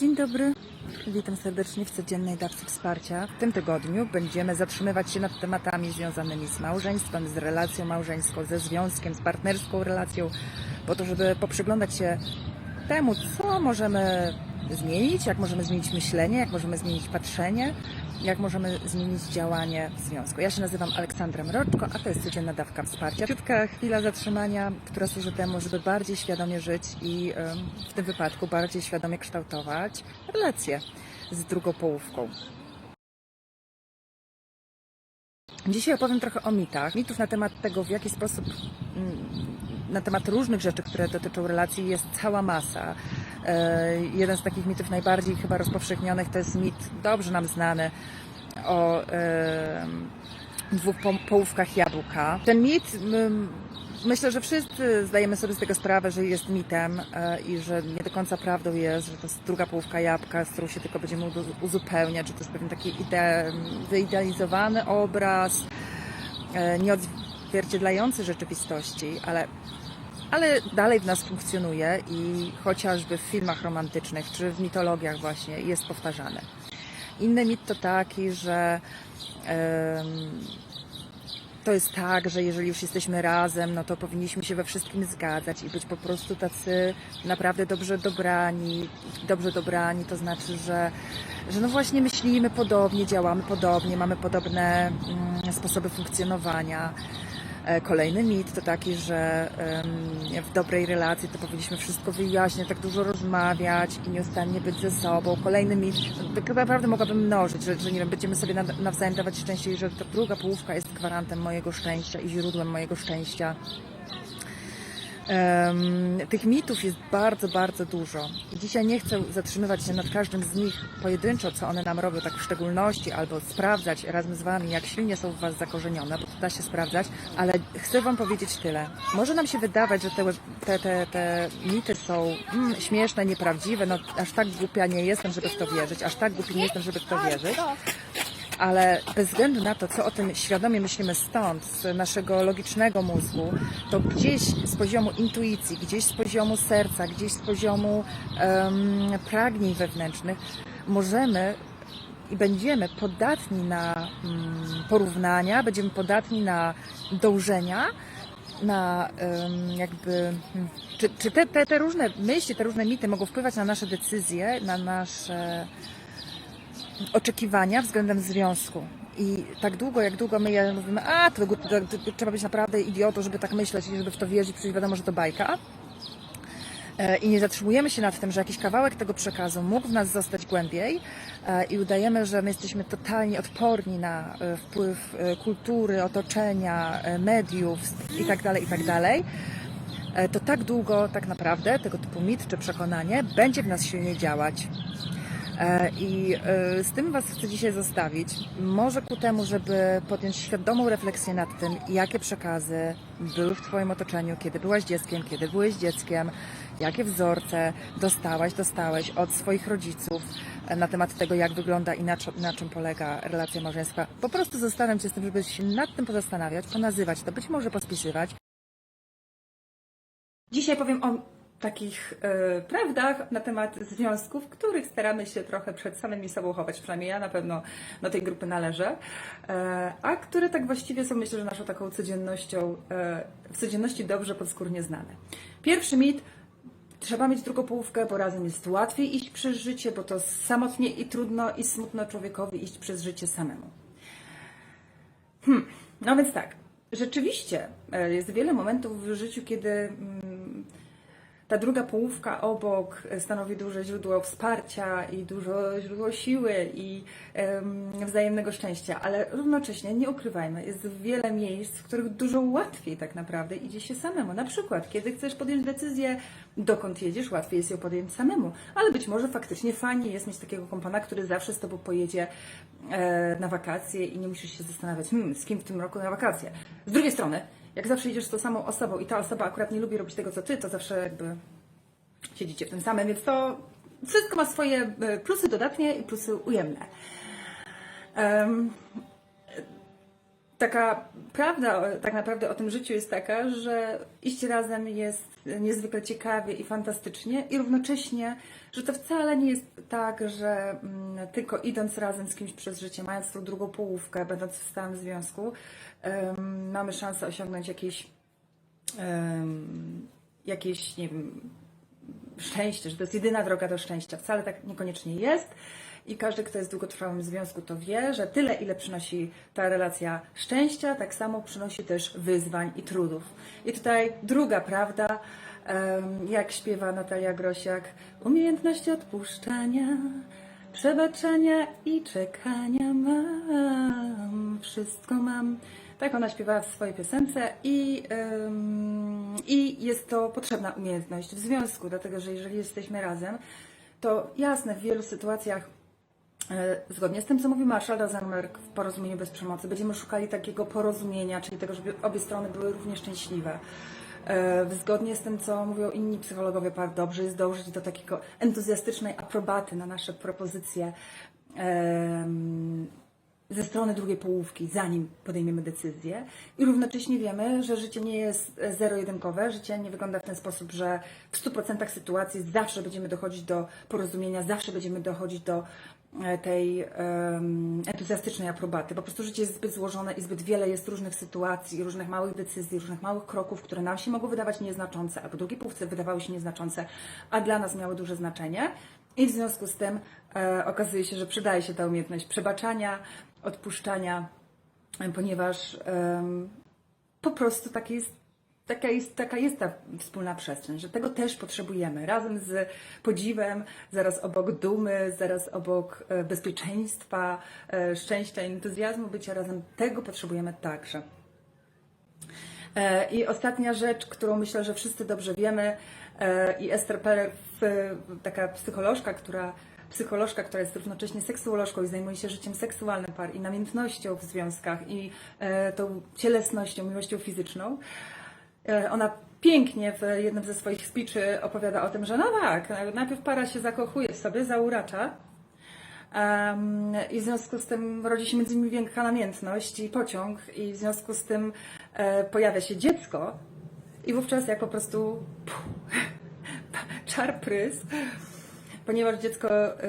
Dzień dobry. Witam serdecznie w codziennej dawce wsparcia. W tym tygodniu będziemy zatrzymywać się nad tematami związanymi z małżeństwem, z relacją małżeńską, ze związkiem, z partnerską relacją, po to, żeby poprzyglądać się temu, co możemy zmienić, jak możemy zmienić myślenie, jak możemy zmienić patrzenie, jak możemy zmienić działanie w związku. Ja się nazywam Aleksandra Mroczko, a to jest codzienna dawka wsparcia. Krótka chwila zatrzymania, która służy temu, żeby bardziej świadomie żyć i w tym wypadku bardziej świadomie kształtować relacje z drugą połówką. Dzisiaj opowiem trochę o mitach. Mitów na temat tego, w jaki sposób, mm, na temat różnych rzeczy, które dotyczą relacji, jest cała masa. E, Jeden z takich mitów najbardziej chyba rozpowszechnionych to jest mit dobrze nam znany o dwóch po- połówkach jabłka. Ten mit, myślę, że wszyscy zdajemy sobie z tego sprawę, że jest mitem e, i że nie do końca prawdą jest, że to jest druga połówka jabłka, z którą się tylko będziemy uzu- uzupełniać, że to jest pewien taki ide, wyidealizowany obraz, e, nieodzwierciedlający rzeczywistości, ale ale dalej w nas funkcjonuje i chociażby w filmach romantycznych czy w mitologiach właśnie jest powtarzane. Inny mit to taki, że to jest tak, że jeżeli już jesteśmy razem, no to powinniśmy się we wszystkim zgadzać i być po prostu tacy naprawdę dobrze dobrani. Dobrze dobrani to znaczy, że, że no właśnie myślimy podobnie, działamy podobnie, mamy podobne mm, sposoby funkcjonowania. E, Kolejny mit to taki, że w dobrej relacji to powinniśmy wszystko wyjaśniać, tak dużo rozmawiać i nieustannie być ze sobą. Kolejny mit, tak naprawdę mogłabym mnożyć, że, że nie wiem, będziemy sobie na- nawzajem dawać szczęście i że ta druga połówka jest gwarantem mojego szczęścia i źródłem mojego szczęścia. Em, tych mitów jest bardzo, bardzo dużo. I dzisiaj nie chcę zatrzymywać się nad każdym z nich pojedynczo, co one nam robią tak w szczególności, albo sprawdzać razem z Wami, jak silnie są w Was zakorzenione, bo da się sprawdzać, ale chcę Wam powiedzieć tyle. Może nam się wydawać, że te, te, te, te mity są mm, śmieszne, nieprawdziwe, no aż tak głupia nie jestem, żeby w to wierzyć, aż tak głupi nie jestem, żeby w to wierzyć ale bez względu na to, co o tym świadomie myślimy stąd, z naszego logicznego mózgu, to gdzieś z poziomu intuicji, gdzieś z poziomu serca, gdzieś z poziomu em, pragnień wewnętrznych możemy i będziemy podatni na mm, porównania, będziemy podatni na dążenia, na jakby. hmm, Czy, czy te, te, te różne myśli, te różne mity mogą wpływać na nasze decyzje, na nasze oczekiwania względem związku. I tak długo, jak długo my mówimy, a to, to, to, to trzeba być naprawdę idiotą, żeby tak myśleć i żeby w to wierzyć, przecież wiadomo, że to bajka. E, I nie zatrzymujemy się nad tym, że jakiś kawałek tego przekazu mógł w nas zostać głębiej e, i udajemy, że my jesteśmy totalnie odporni na e, wpływ kultury, otoczenia, mediów itd., itd., e, to tak długo tak naprawdę tego typu mit czy przekonanie będzie w nas silniej działać. I z tym Was chcę dzisiaj zostawić. Może ku temu, żeby podjąć świadomą refleksję nad tym, jakie przekazy były w Twoim otoczeniu, kiedy byłaś dzieckiem, kiedy byłeś dzieckiem, jakie wzorce dostałaś, dostałeś od swoich rodziców na temat tego, jak wygląda i na, na czym polega relacja małżeńska. Po prostu zastanów się z tym, żeby się nad tym pozastanawiać, ponazywać to, być może pospisywać. Dzisiaj powiem o takich e, prawdach na temat związków, których staramy się trochę przed samymi sobą chować, przynajmniej ja na pewno do tej grupy należę, e, a które tak właściwie są myślę, że naszą taką codziennością, e, w codzienności dobrze podskórnie znane. Pierwszy mit, trzeba mieć drugą połówkę, bo razem jest łatwiej iść przez życie, bo to samotnie i trudno i smutno człowiekowi iść przez życie samemu. Hmm, no więc tak, rzeczywiście e, jest wiele momentów w życiu, kiedy mm, ta druga połówka obok stanowi duże źródło wsparcia i dużo źródło siły i em, wzajemnego szczęścia, ale równocześnie nie ukrywajmy, jest wiele miejsc, w których dużo łatwiej tak naprawdę idzie się samemu. Na przykład, kiedy chcesz podjąć decyzję, dokąd jedziesz, łatwiej jest ją podjąć samemu, ale być może faktycznie fajnie jest mieć takiego kompana, który zawsze z tobą pojedzie e, na wakacje i nie musisz się zastanawiać, hmm, z kim w tym roku na wakacje. Z drugiej strony, jak zawsze idziesz z tą samą osobą i ta osoba akurat nie lubi robić tego, co ty, to zawsze jakby siedzicie w tym samym, więc to wszystko ma swoje e, plusy dodatnie i plusy ujemne. Em, taka prawda tak naprawdę o tym życiu jest taka, że iść razem jest niezwykle ciekawie i fantastycznie i równocześnie, że to wcale nie jest tak, że mm, tylko idąc razem z kimś przez życie, mając tą drugą połówkę, będąc w stałym związku, mamy szansę osiągnąć jakieś, jakieś nie wiem, szczęście, że to jest jedyna droga do szczęścia. Wcale tak niekoniecznie jest. I każdy, kto jest w długotrwałym związku, to wie, że tyle, ile przynosi ta relacja szczęścia, tak samo przynosi też wyzwań i trudów. I tutaj druga prawda, jak śpiewa Natalia Grosiak, umiejętności odpuszczania, przebaczania i czekania mam, wszystko mam. Tak ona śpiewała w swojej piosence i, em, i jest to potrzebna umiejętność w związku, dlatego że jeżeli jesteśmy razem, to jasne, w wielu sytuacjach Zgodnie z tym, co mówił Marshall Rosenberg w porozumieniu bez przemocy, będziemy szukali takiego porozumienia, czyli tego, żeby obie strony były równie szczęśliwe. E, Zgodnie z tym, co mówią inni psychologowie par, dobrze jest dążyć do takiego entuzjastycznej aprobaty na nasze propozycje ze strony drugiej połówki, zanim podejmiemy decyzję. I równocześnie wiemy, że życie nie jest e, zero-jedynkowe. Życie nie wygląda w ten sposób, że w 100% sytuacji zawsze będziemy dochodzić do porozumienia, zawsze będziemy dochodzić do e, tej em, entuzjastycznej aprobaty. Po prostu życie jest zbyt złożone i zbyt wiele jest różnych sytuacji, różnych małych decyzji, różnych małych kroków, które nam się mogą wydawać nieznaczące, albo drugiej połówce wydawały się nieznaczące, a dla nas miały duże znaczenie. I w związku z tym e, okazuje się, że przydaje się ta umiejętność przebaczania, odpuszczania, e, ponieważ em, po prostu takie jest, taka, jest, taka jest ta wspólna przestrzeń, że tego też potrzebujemy. Razem z podziwem, zaraz obok dumy, zaraz obok e, bezpieczeństwa, e, szczęścia entuzjazmu bycia razem, tego potrzebujemy także. E, I ostatnia rzecz, którą myślę, że wszyscy dobrze wiemy, i Esther Peller, taka psycholożka, która, psycholożka, która jest równocześnie seksuolożką i zajmuje się życiem seksualnym par i namiętnością w związkach i tą cielesnością, miłością fizyczną, ona pięknie w jednym ze swoich speeczy opowiada o tym, że no tak, najpierw para się zakochuje w sobie, zauracza, Em, I w związku z tym rodzi się między nimi wielka namiętność i pociąg, i w związku z tym e, pojawia się dziecko, i wówczas jak po prostu puh, czar prys, ponieważ dziecko e,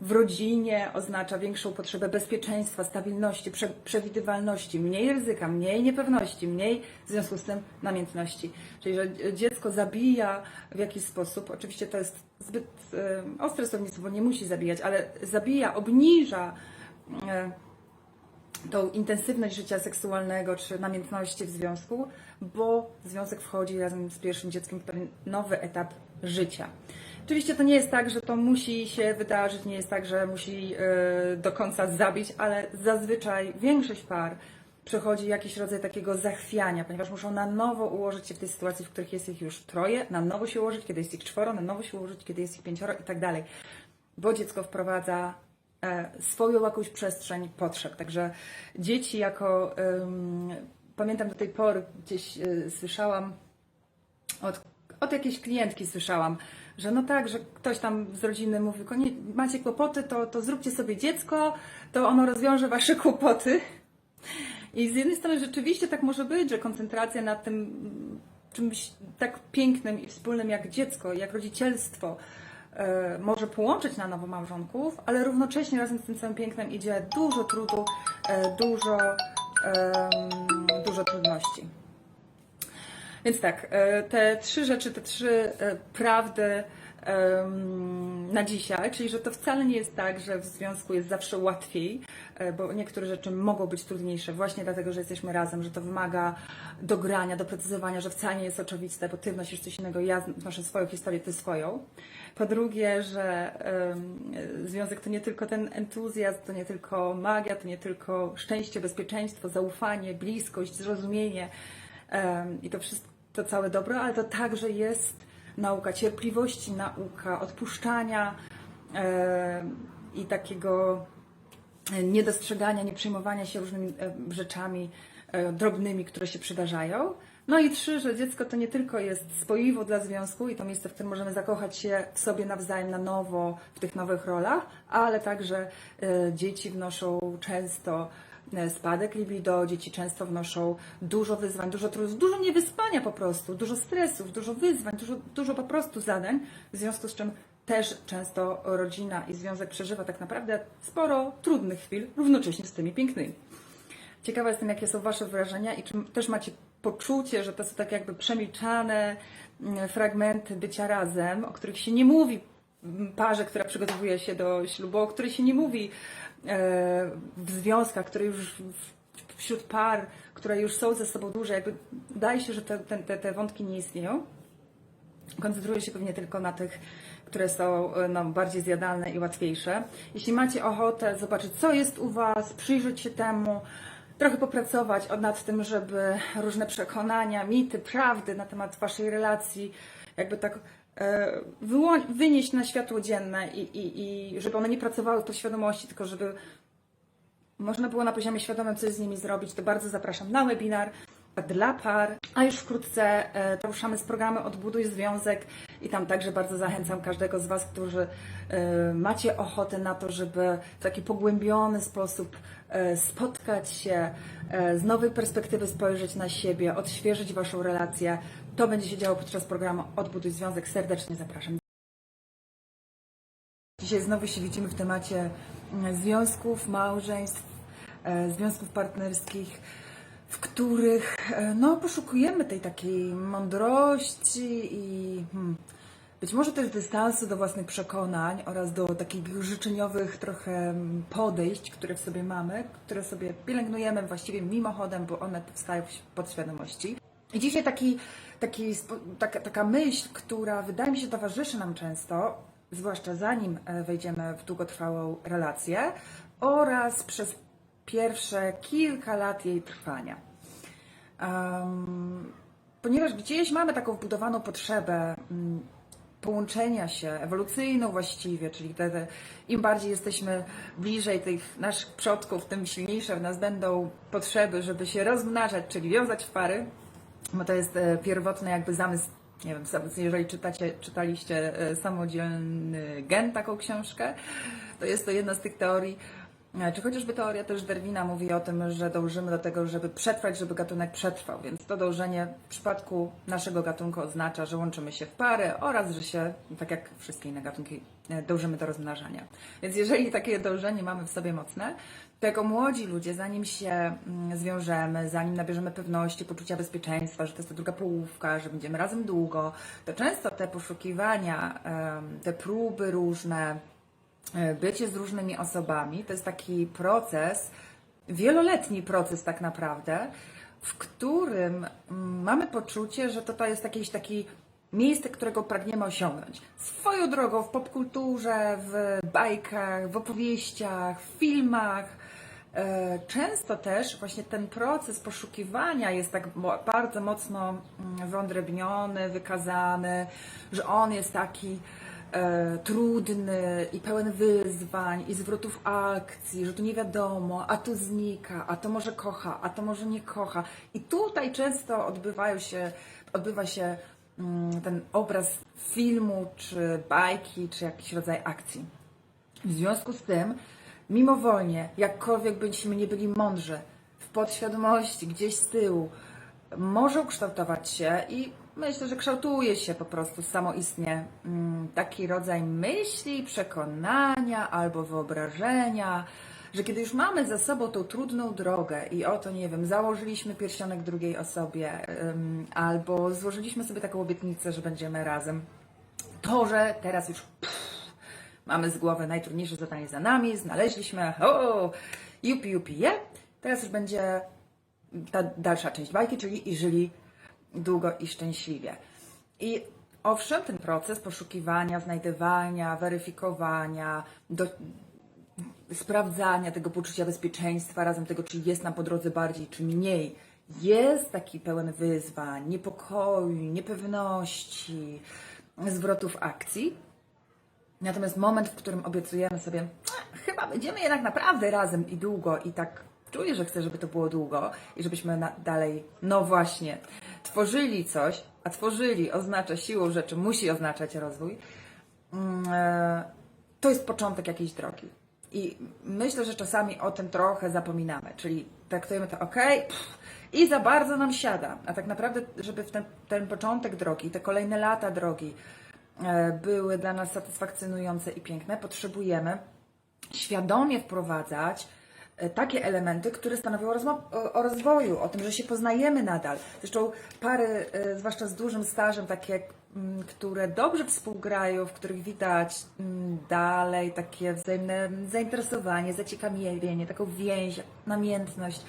w rodzinie oznacza większą potrzebę bezpieczeństwa, stabilności, prze, przewidywalności, mniej ryzyka, mniej niepewności, mniej w związku z tym namiętności. Czyli, że dziecko zabija w jakiś sposób, oczywiście to jest zbyt e, ostre słownictwo, bo nie musi zabijać, ale zabija, obniża e, tą intensywność życia seksualnego czy namiętności w związku, bo związek wchodzi razem z pierwszym dzieckiem w pewien nowy etap życia. Oczywiście to nie jest tak, że to musi się wydarzyć, nie jest tak, że musi e, do końca zabić, ale zazwyczaj większość par przechodzi jakiś rodzaj takiego zachwiania, ponieważ muszą na nowo ułożyć się w tej sytuacji, w których jest ich już troje, na nowo się ułożyć, kiedy jest ich czworo, na nowo się ułożyć, kiedy jest ich pięcioro i tak dalej. Bo dziecko wprowadza e, swoją jakąś przestrzeń potrzeb. Także dzieci jako, ym, pamiętam do tej pory gdzieś y, słyszałam od, od jakiejś klientki słyszałam, że no tak, że ktoś tam z rodziny mówi, "Konie- macie kłopoty, to, to zróbcie sobie dziecko, to ono rozwiąże wasze kłopoty. I z jednej strony rzeczywiście tak może być, że koncentracja nad tym mm, czymś tak pięknym i wspólnym jak dziecko, jak rodzicielstwo e, może połączyć na nowo małżonków, ale równocześnie razem z tym całym pięknem idzie dużo trudu, e, dużo, dużo trudności. Więc tak, e, te trzy rzeczy, te trzy e, prawdy na dzisiaj, czyli że to wcale nie jest tak, że w związku jest zawsze łatwiej, e, bo niektóre rzeczy mogą być trudniejsze właśnie dlatego, że jesteśmy razem, że to wymaga dogrania, doprecyzowania, że wcale nie jest oczywiste, bo ty wnosisz coś innego, ja wnoszę swoją historię, ty swoją. Po drugie, że związek to nie tylko ten entuzjazm, to nie tylko magia, to nie tylko szczęście, bezpieczeństwo, zaufanie, bliskość, zrozumienie, i to wszystko, to całe dobro, ale to także jest nauka cierpliwości, nauka odpuszczania i takiego e, niedostrzegania, nie przejmowania się różnymi e, rzeczami e, drobnymi, które się przydarzają. No i trzy, że dziecko to nie tylko jest spoiwo dla związku i to miejsce, w którym możemy zakochać się w sobie nawzajem na nowo w tych nowych rolach, ale także dzieci wnoszą często spadek libido, dzieci często wnoszą dużo wyzwań, dużo trudów, dużo niewyspania po prostu, dużo stresów, dużo wyzwań, dużo, dużo po prostu zadań, w związku z czym też często rodzina i związek przeżywa tak naprawdę sporo trudnych chwil, równocześnie z tymi pięknymi. Ciekawa jestem, jakie są Wasze wrażenia i czy też macie poczucie, że to są tak jakby przemilczane fragmenty bycia razem, o których się nie mówi parze, która przygotowuje się do ślubu, o których się nie mówi e, w związkach, które już wśród par, które już są ze sobą dłużej, jakby wydaje się, że te, te, te, wątki nie istnieją. Koncentruję się pewnie tylko na tych, które są no, bardziej zjadalne i łatwiejsze. Jeśli macie ochotę zobaczyć, co jest u Was, przyjrzeć się temu, trochę popracować nad tym, żeby różne przekonania, mity, prawdy na temat Waszej relacji, jakby tak wynieść na światło dzienne i, i, i żeby one nie pracowały w podświadomości, tylko żeby można było na poziomie świadomym coś z nimi zrobić, to bardzo zapraszam na webinar dla par. A już wkrótce e, ruszamy z programem Odbuduj Związek i tam także bardzo zachęcam każdego z Was, którzy e, macie ochotę na to, żeby w taki pogłębiony sposób e, spotkać się, e, z nowej perspektywy spojrzeć na siebie, odświeżyć Waszą relację. To będzie się działo podczas programu Odbuduj Związek. Serdecznie zapraszam. Dzisiaj znowu się widzimy w temacie mm, związków, małżeństw, e, związków partnerskich, w których e, no, poszukujemy tej takiej mądrości i hmm, być może też dystansu do własnych przekonań oraz do takich życzeniowych trochę mm, podejść, które w sobie mamy, które sobie pielęgnujemy właściwie mimochodem, bo one powstają w podświadomości. I dzisiaj taki, taki, taka, taka myśl, która wydaje mi się towarzyszy nam często, zwłaszcza zanim e, wejdziemy w długotrwałą relację oraz przez pierwsze kilka lat jej trwania. Em, ponieważ gdzieś mamy taką wbudowaną potrzebę mm, połączenia się, ewolucyjną właściwie, czyli te, te, im bardziej jesteśmy bliżej tych naszych przodków, tym silniejsze w nas będą potrzeby, żeby się rozmnażać, czyli wiązać w pary, bo to jest e, pierwotny jakby zamysł, nie wiem, jeżeli czytacie, czytaliście e, Samodzielny Gen, taką książkę, to jest to jedna z tych teorii, czy chociażby teoria też Darwina mówi o tym, że dążymy do tego, żeby przetrwać, żeby gatunek przetrwał, więc to dążenie w przypadku naszego gatunku oznacza, że łączymy się w pary oraz, że się, tak jak wszystkie inne gatunki, e, dążymy do rozmnażania. Więc jeżeli takie dążenie mamy w sobie mocne, to jako młodzi ludzie, zanim się mm, zwiążemy, zanim nabierzemy pewności, poczucia bezpieczeństwa, że to jest ta druga połówka, że będziemy razem długo, to często te poszukiwania, te próby różne, bycie z różnymi osobami, to jest taki proces, wieloletni proces tak naprawdę, w którym mm, mamy poczucie, że to, to jest jakiś taki miejsce, którego pragniemy osiągnąć. Swoją drogą w popkulturze, w bajkach, w opowieściach, w filmach. e, Często też właśnie ten proces poszukiwania jest tak bardzo mocno mm, wyodrębniony, wykazany, że on jest taki e, trudny i pełen wyzwań i zwrotów akcji, że tu nie wiadomo, a tu znika, a to może kocha, a to może nie kocha. I tutaj często odbywają się, odbywa się mm, ten obraz filmu, czy bajki, czy jakiś rodzaj akcji. W związku z tym, mimowolnie, jakkolwiek byśmy nie byli mądrzy, w podświadomości, gdzieś z tyłu, może ukształtować się i myślę, że kształtuje się po prostu samoistnie mm, taki rodzaj myśli, przekonania albo wyobrażenia, że kiedy już mamy za sobą tą trudną drogę i oto, nie wiem, założyliśmy pierścionek drugiej osobie albo złożyliśmy sobie taką obietnicę, że będziemy razem, to, że teraz już Mamy z głowy najtrudniejsze zadanie za nami, znaleźliśmy, o, jupi, jupi, je. Teraz już będzie ta dalsza część bajki, czyli i żyli długo i szczęśliwie. I owszem, ten proces poszukiwania, znajdywania, weryfikowania, do, sprawdzania tego poczucia bezpieczeństwa, razem tego, czy jest nam po drodze bardziej, czy mniej, jest taki pełen wyzwań, niepokoju, niepewności, zwrotów akcji. Natomiast moment, w którym obiecujemy sobie, "A, chyba będziemy jednak naprawdę razem i długo, i tak czuję, że chcę, żeby to było długo i żebyśmy dalej, no właśnie, tworzyli coś, a tworzyli oznacza siłą rzeczy, musi oznaczać rozwój, mm, e, to jest początek jakiejś drogi. I myślę, że czasami o tym trochę zapominamy, czyli traktujemy to ok i za bardzo nam siada. A tak naprawdę, żeby ten, ten początek drogi, te kolejne lata drogi e, były dla nas satysfakcjonujące i piękne, potrzebujemy świadomie wprowadzać takie elementy, które stanowią o, o rozwoju, o tym, że się poznajemy nadal. Zresztą pary, e, zwłaszcza z dużym stażem, takie, mm, które dobrze współgrają, w których widać mm, dalej takie wzajemne zainteresowanie, zaciekawienie, taką więź, namiętność.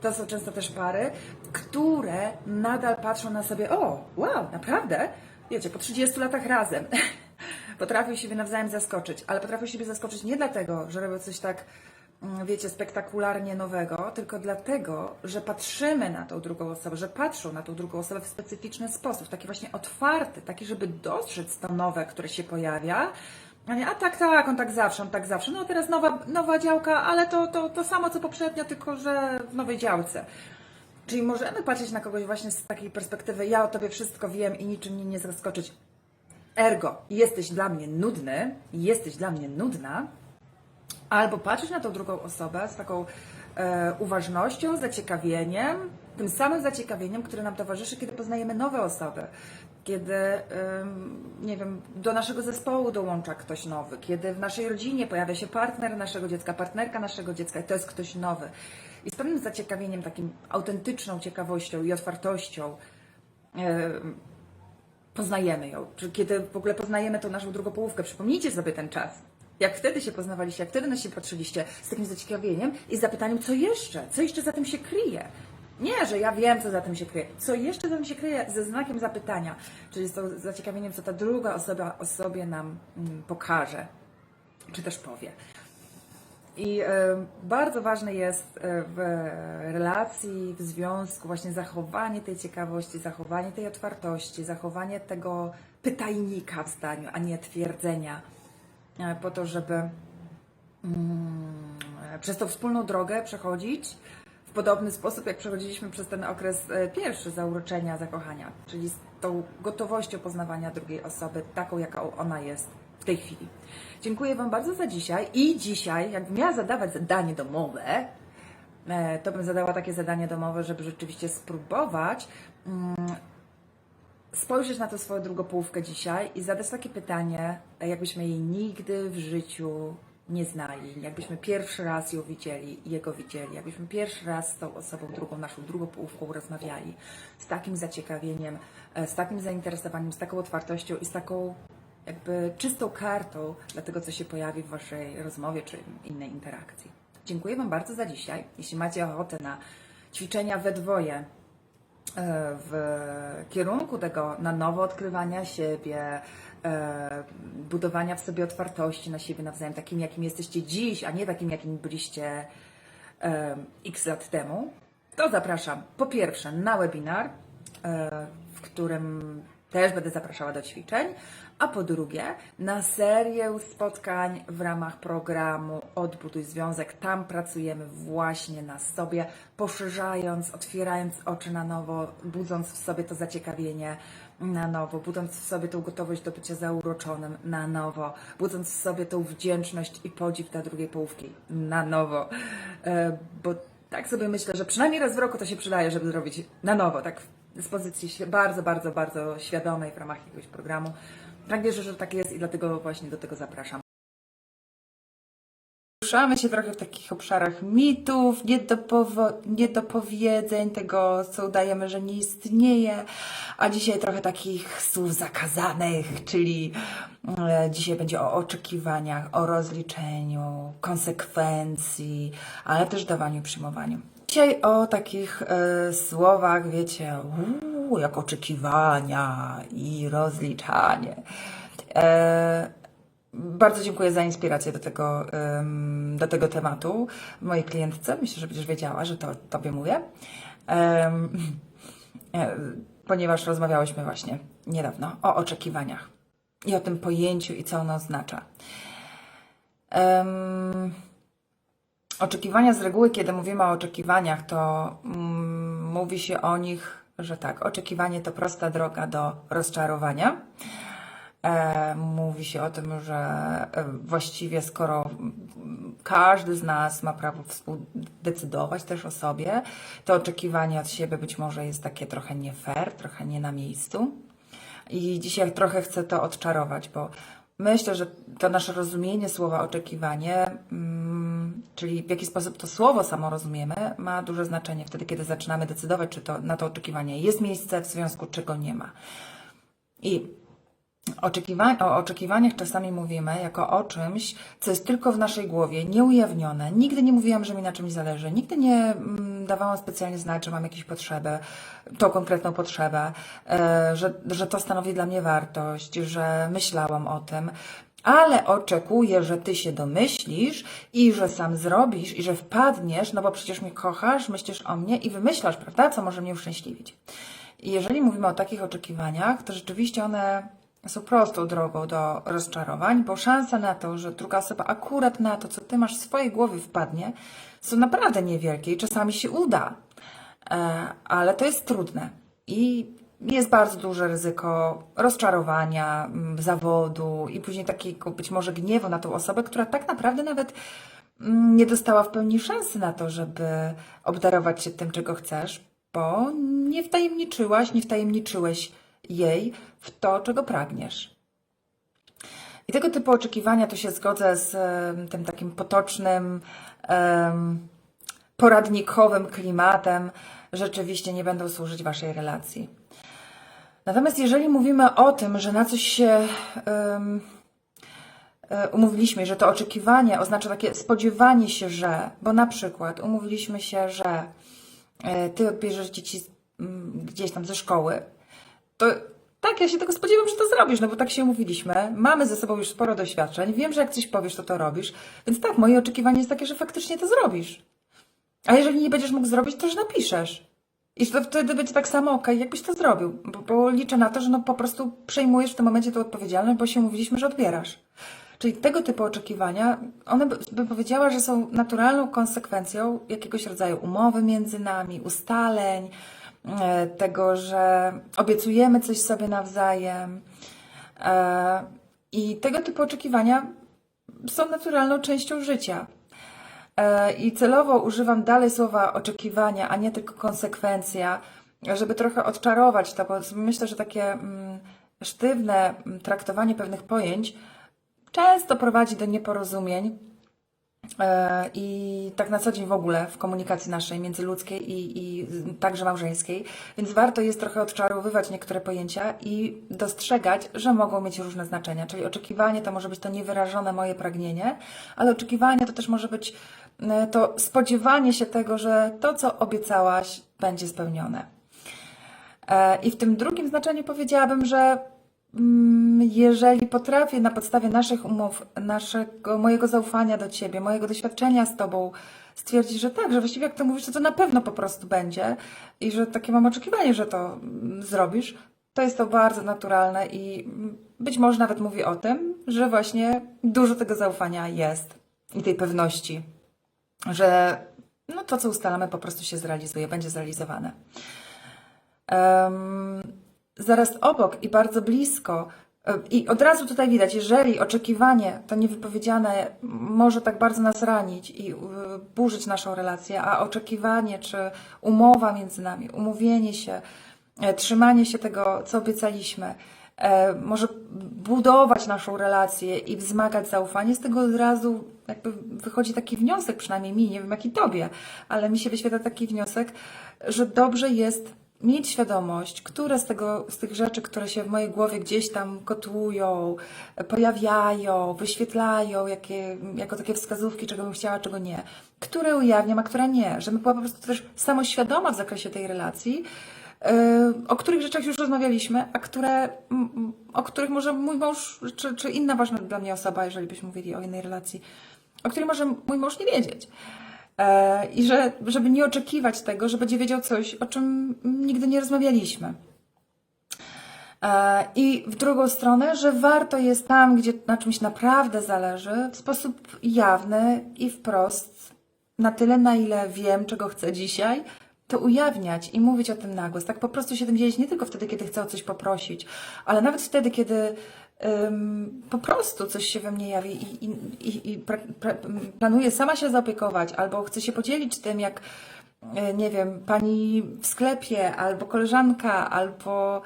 To są często też pary, które nadal patrzą na sobie, o, wow, naprawdę? Wiecie, po 30 latach razem. potrafią siebie nawzajem zaskoczyć, ale potrafią siebie zaskoczyć nie dlatego, że robią coś tak, mm, wiecie, spektakularnie nowego, tylko dlatego, że patrzymy na tą drugą osobę, że patrzą na tą drugą osobę w specyficzny sposób, taki właśnie otwarty, taki, żeby dostrzec to nowe, które się pojawia. A tak, tak, on tak zawsze, on tak zawsze. No teraz nowa, nowa działka, ale to, to, to samo co poprzednio, tylko że w nowej działce. Czyli możemy patrzeć na kogoś właśnie z takiej perspektywy, ja o tobie wszystko wiem i niczym mnie nie zaskoczyć. Ergo, jesteś dla mnie nudny, jesteś dla mnie nudna, albo patrzysz na tą drugą osobę z taką e, uważnością, zaciekawieniem, tym samym zaciekawieniem, które nam towarzyszy, kiedy poznajemy nowe osoby. Kiedy, nie wiem, do naszego zespołu dołącza ktoś nowy, kiedy w naszej rodzinie pojawia się partner naszego dziecka, partnerka naszego dziecka i to jest ktoś nowy. I z pewnym zaciekawieniem, takim autentyczną ciekawością i otwartością em, poznajemy ją, kiedy w ogóle poznajemy tą naszą drugą połówkę. Przypomnijcie sobie ten czas. Jak wtedy się poznawaliście, jak wtedy na siebie patrzyliście z takim zaciekawieniem i z zapytaniem, co jeszcze? Co jeszcze za tym się kryje? Nie, że ja wiem, co za tym się kryje. Co jeszcze za tym się kryje ze znakiem zapytania, czyli z tą zaciekawieniem, co ta druga osoba o sobie nam mm, pokaże, czy też powie. I e, bardzo ważne jest e, w relacji, w związku właśnie zachowanie tej ciekawości, zachowanie tej otwartości, zachowanie tego pytajnika w zdaniu, a nie twierdzenia, po to, żeby mm, przez tą wspólną drogę przechodzić w podobny sposób, jak przechodziliśmy przez ten okres e, pierwszy zauroczenia, zakochania, czyli z tą gotowością poznawania drugiej osoby, taką, jaką ona jest w tej chwili. Dziękuję Wam bardzo za dzisiaj i dzisiaj, jakbym miała zadawać zadanie domowe, e, to bym zadała takie zadanie domowe, żeby rzeczywiście spróbować mm, spojrzeć na tę swoją drugą połówkę dzisiaj i zadać takie pytanie, jakbyśmy jej nigdy w życiu nie znali, jakbyśmy pierwszy raz ją widzieli jego widzieli, jakbyśmy pierwszy raz z tą osobą drugą, naszą drugą połówką rozmawiali, z takim zaciekawieniem, e, z takim zainteresowaniem, z taką otwartością i z taką jakby czystą kartą dla tego, co się pojawi w Waszej rozmowie czy innej interakcji. Dziękuję Wam bardzo za dzisiaj. Jeśli macie ochotę na ćwiczenia we dwoje, w kierunku tego na nowo odkrywania siebie, e, budowania w sobie otwartości na siebie nawzajem, takim jakim jesteście dziś, a nie takim jakim byliście e, x lat temu, to zapraszam. Po pierwsze na webinar, e, w którym też będę zapraszała do ćwiczeń, a po drugie na serię spotkań w ramach programu Odbuduj Związek. Tam pracujemy właśnie na sobie, poszerzając, otwierając oczy na nowo, budząc w sobie to zaciekawienie na nowo, budząc w sobie tą gotowość do bycia zauroczonym na nowo, budząc w sobie tą wdzięczność i podziw dla drugiej połówki na nowo. E, Bo tak sobie myślę, że przynajmniej raz w roku to się przydaje, żeby zrobić na nowo, tak z pozycji świ- bardzo, bardzo, bardzo świadomej w ramach jakiegoś programu. Tak wierzę, że tak jest i dlatego właśnie do tego zapraszam. Poruszamy się trochę w takich obszarach mitów, niedopowo- niedopowiedzeń, tego, co udajemy, że nie istnieje, a dzisiaj trochę takich słów zakazanych, czyli e, dzisiaj będzie o oczekiwaniach, o rozliczeniu, konsekwencji, ale też dawaniu, przyjmowaniu. Dzisiaj o takich e, słowach, wiecie, uuu, jak oczekiwania i rozliczanie. E, bardzo dziękuję za inspirację do tego, do tego tematu mojej klientce. Myślę, że będziesz wiedziała, że to Tobie mówię. E, ponieważ rozmawiałyśmy właśnie niedawno o oczekiwaniach i o tym pojęciu i co ono oznacza. Oczekiwania z reguły, kiedy mówimy o oczekiwaniach, to mm, mówi się o nich, że tak, oczekiwanie to prosta droga do rozczarowania. E, mówi się o tym, że e, właściwie skoro mm, każdy z nas ma prawo współdecydować też o sobie, to oczekiwanie od siebie być może jest takie trochę nie fair, trochę nie na miejscu. I dzisiaj trochę chcę to odczarować, bo myślę, że to nasze rozumienie słowa oczekiwanie, mm, czyli w jaki sposób to słowo samo rozumiemy, ma duże znaczenie wtedy, kiedy zaczynamy decydować, czy to na to oczekiwanie jest miejsce, w związku czego nie ma. I Oczekiwa o oczekiwaniach czasami mówimy jako o czymś, co jest tylko w naszej głowie, nieujawnione. Nigdy nie mówiłam, że mi na czymś zależy. Nigdy nie mm, dawałam specjalnie znać, że mam jakąś potrzebę, tą konkretną potrzebę, e, że, że to stanowi dla mnie wartość, że myślałam o tym. Ale oczekuję, że ty się domyślisz i że sam zrobisz i że wpadniesz, no bo przecież mnie kochasz, myślisz o mnie i wymyślasz, prawda, co może mnie uszczęśliwić. I jeżeli mówimy o takich oczekiwaniach, to rzeczywiście one są prostą drogą do rozczarowań, bo szanse na to, że druga osoba akurat na to, co ty masz w swojej głowie wpadnie, są naprawdę niewielkie i czasami się uda, E, ale to jest trudne. I jest bardzo duże ryzyko rozczarowania, mm, zawodu i później takiego być może gniewu na tą osobę, która tak naprawdę nawet mm, nie dostała w pełni szansy na to, żeby obdarować się tym, czego chcesz, bo nie wtajemniczyłaś, nie wtajemniczyłeś jej w to, czego pragniesz. I tego typu oczekiwania to się zgodzę z tym takim potocznym, poradnikowym klimatem, rzeczywiście nie będą służyć Waszej relacji. Natomiast jeżeli mówimy o tym, że na coś się e, umówiliśmy, że to oczekiwanie oznacza takie spodziewanie się, że, bo na przykład umówiliśmy się, że e, Ty odbierzesz dzieci gdzieś tam ze szkoły, to tak, ja się tego spodziewam, że to zrobisz, no bo tak się umówiliśmy. Mamy ze sobą już sporo doświadczeń. Wiem, że jak coś powiesz, to to robisz. Więc tak, moje oczekiwanie jest takie, że faktycznie to zrobisz. A jeżeli nie będziesz mógł zrobić, to już napiszesz. I to wtedy będzie tak samo ok, jakbyś to zrobił. Bo, bo liczę na to, że no po prostu przejmujesz w tym momencie tą odpowiedzialność, bo się umówiliśmy, że odbierasz. Czyli tego typu oczekiwania, one by, powiedziała, że są naturalną konsekwencją jakiegoś rodzaju umowy między nami, ustaleń, tego, że obiecujemy coś sobie nawzajem. E, I tego typu oczekiwania są naturalną częścią życia. E, I celowo używam dalej słowa oczekiwania, a nie tylko konsekwencja, żeby trochę odczarować to, bo myślę, że takie mm, sztywne mm, traktowanie pewnych pojęć często prowadzi do nieporozumień e, i tak na co dzień w ogóle w komunikacji naszej międzyludzkiej i, i także małżeńskiej, więc warto jest trochę odczarowywać niektóre pojęcia i dostrzegać, że mogą mieć różne znaczenia. Czyli oczekiwanie to może być to niewyrażone moje pragnienie, ale oczekiwanie to też może być e, to spodziewanie się tego, że to, co obiecałaś, będzie spełnione. E, I w tym drugim znaczeniu powiedziałabym, że jeżeli potrafię na podstawie naszych umów, naszego, mojego zaufania do Ciebie, mojego doświadczenia z Tobą stwierdzić, że tak, że właściwie jak to mówisz, to to na pewno po prostu będzie i że takie mam oczekiwanie, że to mm, zrobisz, to jest to bardzo naturalne i mm, być może nawet mówi o tym, że właśnie dużo tego zaufania jest i tej pewności, że no to, co ustalamy, po prostu się zrealizuje, będzie zrealizowane. Em, zaraz obok i bardzo blisko. e, I od razu tutaj widać, jeżeli oczekiwanie to niewypowiedziane może tak bardzo nas ranić i y, burzyć naszą relację, a oczekiwanie czy umowa między nami, umówienie się, e, trzymanie się tego, co obiecaliśmy, e, może budować naszą relację i wzmagać zaufanie, z tego od razu jakby wychodzi taki wniosek, przynajmniej mi, nie wiem jaki tobie, ale mi się wyświetla taki wniosek, że dobrze jest mieć świadomość, które z, tego, z tych rzeczy, które się w mojej głowie gdzieś tam kotłują, pojawiają, wyświetlają jakie, jako takie wskazówki, czego bym chciała, czego nie, które ujawniam, a które nie, żebym była po prostu też samoświadoma w zakresie tej relacji, yy, o których rzeczach już rozmawialiśmy, a które, o których może mój mąż, czy, czy inna ważna dla mnie osoba, jeżeli byśmy mówili o innej relacji, o której może mój mąż nie wiedzieć. E, I że, żeby nie oczekiwać tego, że będzie wiedział coś, o czym nigdy nie rozmawialiśmy. E, I w drugą stronę, że warto jest tam, gdzie na czymś naprawdę zależy, w sposób jawny i wprost, na tyle, na ile wiem, czego chcę dzisiaj, to ujawniać i mówić o tym na głos. Tak po prostu się tym dzielić nie tylko wtedy, kiedy chcę o coś poprosić, ale nawet wtedy, kiedy po prostu coś się we mnie jawi i, i, i, i pra, pra, planuję sama się zaopiekować, albo chcę się podzielić tym, jak e, nie wiem, pani w sklepie, albo koleżanka, albo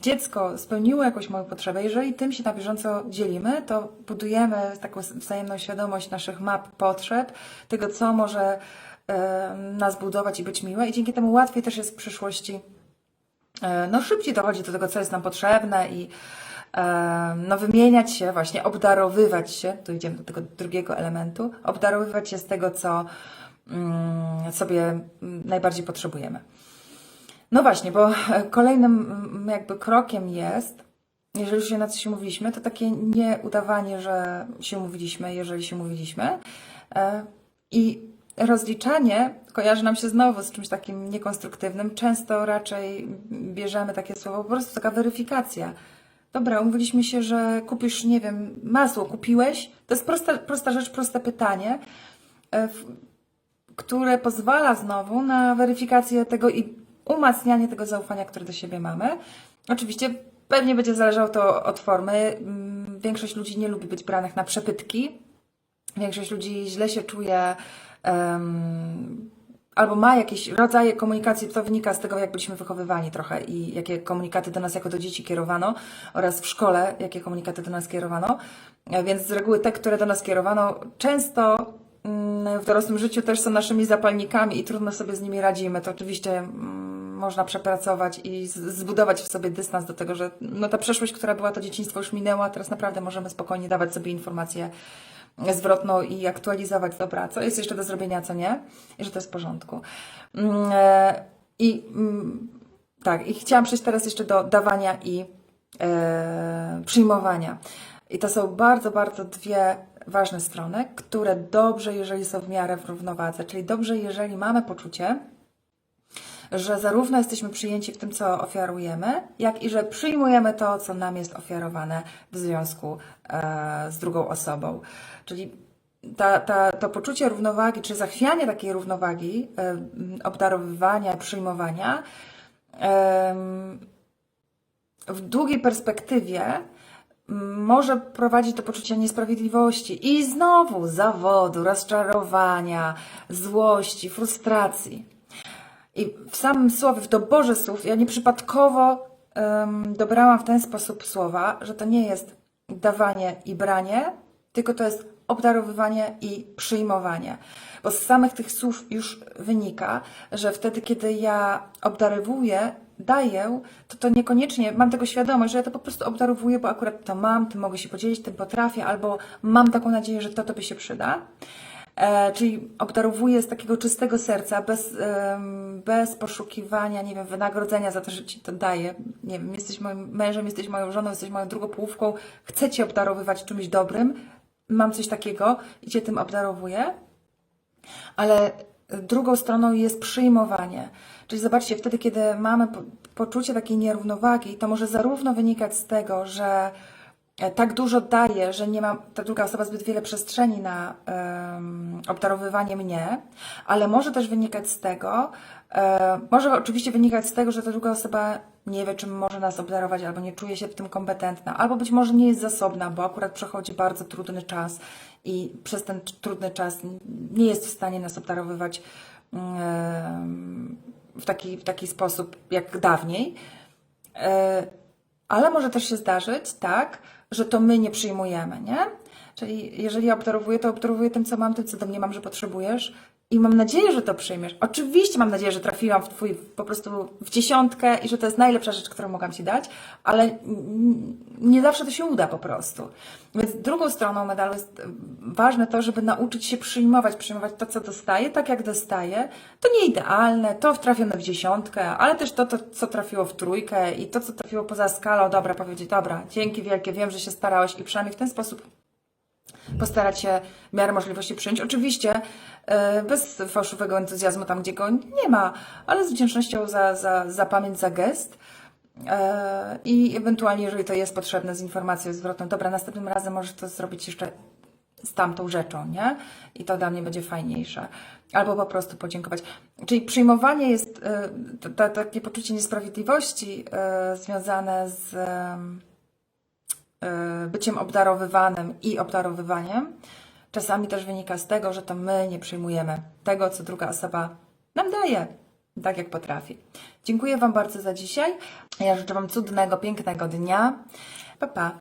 dziecko spełniło jakąś moją potrzebę. Jeżeli tym się na bieżąco dzielimy, to budujemy taką wzajemną świadomość naszych map potrzeb, tego, co może nas budować i być miłe, i dzięki temu łatwiej też jest w przyszłości e, no szybciej dochodzi do tego, co jest nam potrzebne i no wymieniać się, właśnie obdarowywać się, tu idziemy do tego drugiego elementu, obdarowywać się z tego, co mm, sobie najbardziej potrzebujemy. No właśnie, bo e, kolejnym mm, jakby krokiem jest, jeżeli już się na coś mówiliśmy, to takie nieudawanie, że się mówiliśmy, jeżeli się mówiliśmy. E, I rozliczanie kojarzy nam się znowu z czymś takim niekonstruktywnym. Często raczej bierzemy takie słowo, po prostu taka weryfikacja. Dobra, umówiliśmy się, że kupisz, nie wiem, masło kupiłeś. To jest prosta, prosta rzecz, proste pytanie, e, które pozwala znowu na weryfikację tego i umacnianie tego zaufania, które do siebie mamy. Oczywiście pewnie będzie zależało to od formy. Mm, Większość ludzi nie lubi być branych na przepytki. Większość ludzi źle się czuje em, albo ma jakieś rodzaje komunikacji, to wynika z tego, jak byliśmy wychowywani trochę i jakie komunikaty do nas jako do dzieci kierowano oraz w szkole, jakie komunikaty do nas kierowano. Więc z reguły te, które do nas kierowano, często mm, w dorosłym życiu też są naszymi zapalnikami i trudno sobie z nimi radzimy. To oczywiście mm, można przepracować i zbudować w sobie dystans do tego, że no ta przeszłość, która była, to dzieciństwo już minęła, teraz naprawdę możemy spokojnie dawać sobie informacje zwrotną i aktualizować, dobra, co jest jeszcze do zrobienia, co nie, i że to jest w porządku. Mm, e, I mm, tak, i chciałam przejść teraz jeszcze do dawania i e, przyjmowania. I to są bardzo, bardzo dwie ważne strony, które dobrze, jeżeli są w miarę w równowadze, czyli dobrze, jeżeli mamy poczucie, że zarówno jesteśmy przyjęci w tym, co ofiarujemy, jak i że przyjmujemy to, co nam jest ofiarowane w związku e, z drugą osobą. Czyli ta, ta, to poczucie równowagi, czy zachwianie takiej równowagi, e, obdarowywania, przyjmowania, w długiej perspektywie może prowadzić do poczucia niesprawiedliwości i znowu zawodu, rozczarowania, złości, frustracji. I w samym słowie, w doborze słów, ja nieprzypadkowo um, dobrałam w ten sposób słowa, że to nie jest dawanie i branie, tylko to jest obdarowywanie i przyjmowanie. Bo z samych tych słów już wynika, że wtedy, kiedy ja obdarowuję, daję, to to niekoniecznie mam tego świadomość, że ja to po prostu obdarowuję, bo akurat to mam, tym mogę się podzielić, tym potrafię, albo mam taką nadzieję, że to tobie się przyda. E, czyli obdarowuję z takiego czystego serca, bez, em, bez poszukiwania, nie wiem, wynagrodzenia za to, że ci to daję. Nie wiem, jesteś moim mężem, jesteś moją żoną, jesteś moją drugą połówką, chcę cię obdarowywać czymś dobrym, mam coś takiego i cię tym obdarowuję. Ale drugą stroną jest przyjmowanie. Czyli zobaczcie, wtedy, kiedy mamy po- poczucie takiej nierównowagi, to może zarówno wynikać z tego, że e, tak dużo daje, że nie ma ta druga osoba zbyt wiele przestrzeni na em, obdarowywanie mnie, ale może też wynikać z tego, e, może oczywiście wynikać z tego, że ta druga osoba nie wie, czym może nas obdarować, albo nie czuje się w tym kompetentna, albo być może nie jest zasobna, bo akurat przechodzi bardzo trudny czas i przez ten trudny czas nie jest w stanie nas obdarowywać em, w taki, w taki sposób jak dawniej. E, ale może też się zdarzyć tak, że to my nie przyjmujemy, nie? Czyli jeżeli ja obdarowuję, to obdarowuję tym, co mam, tym, co do mnie mam, że potrzebujesz. I mam nadzieję, że to przyjmiesz. Oczywiście mam nadzieję, że trafiłam w twój po prostu w dziesiątkę i że to jest najlepsza rzecz, którą mogłam ci dać, ale nie zawsze to się uda po prostu. Więc drugą stroną medalu jest e, ważne to, żeby nauczyć się przyjmować, przyjmować to, co dostaję, tak jak dostaję. To nie idealne, to trafione w dziesiątkę, ale też to, to, co trafiło w trójkę i to, co trafiło poza skalą, dobra, powiedzieć, dobra, dzięki wielkie, wiem, że się starałeś i przynajmniej w ten sposób postarać się w miarę możliwości przyjąć. Oczywiście e, bez fałszywego entuzjazmu tam, gdzie go nie ma, ale z wdzięcznością za, za, za pamięć, za gest. E, I ewentualnie, jeżeli to jest potrzebne, z informacją zwrotną, dobra, następnym razem możesz to zrobić jeszcze z tamtą rzeczą, nie? I to dla mnie będzie fajniejsze. Albo po prostu podziękować. Czyli przyjmowanie jest e, to, to, takie poczucie niesprawiedliwości związane z. e, byciem obdarowywanym i obdarowywaniem, czasami też wynika z tego, że to my nie przyjmujemy tego, co druga osoba nam daje, tak jak potrafi. Dziękuję Wam bardzo za dzisiaj. Ja życzę Wam cudnego, pięknego dnia. Pa, pa.